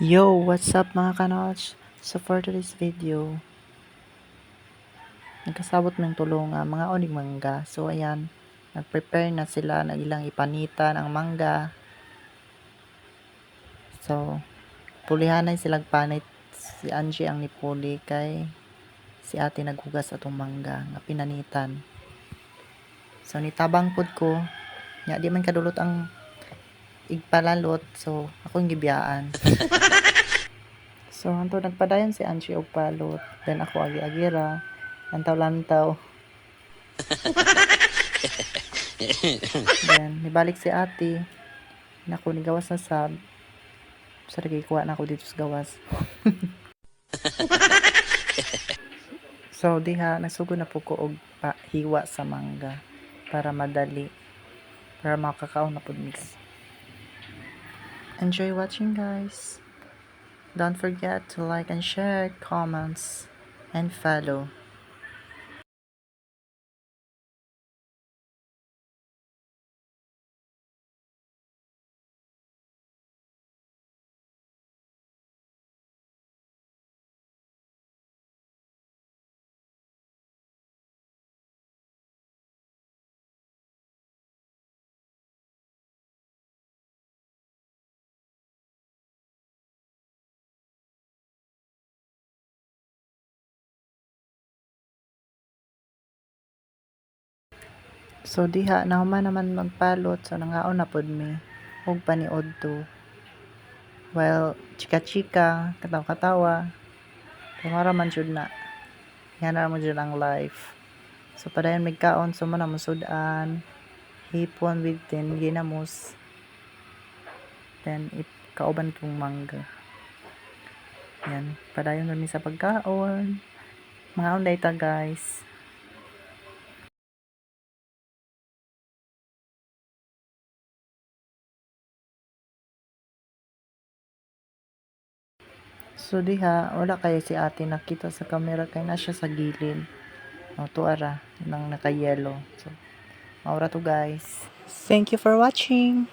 Yo, what's up mga kanoch? So for today's video, nagkasabot ng tulungan mga onig mangga. So ayan, nag-prepare na sila ng ilang ipanitan ang mangga. So, pulihanay silang panit. Si Angie ang nipuli kay si ate naghugas atong mangga nga pinanitan. So nitabang pud ko, nya di man kadulot ang igpalalot. So ako yung gibiyaan. So, hanto nagpadayon si Angie og palot. Then ako agi-agira. Lantaw-lantaw. Then, nibalik si ate. Nako, ni gawas na sab. Sa kuha na ako dito sa gawas. so, diha, nasugo na po ko og hiwa sa mangga. Para madali. Para makakaon na po mix. Enjoy watching, guys. Don't forget to like and share, comments, and follow. So diha na human naman magpalot so nangaon na pod mi og paniod to. Well, chika-chika, katawa-katawa. Kamara man jud na. Yan na mo jud ang life. So padayon mig kaon so man musudan. Hipon with tin ginamos. Then it kauban kong mangga. Yan, padayon kami sa pagkaon. Mga unday ta guys. So diha, wala kaya si ate nakita sa camera kay na siya sa gilid. O tuara nang naka-yellow. So, maura to guys. Thank you for watching.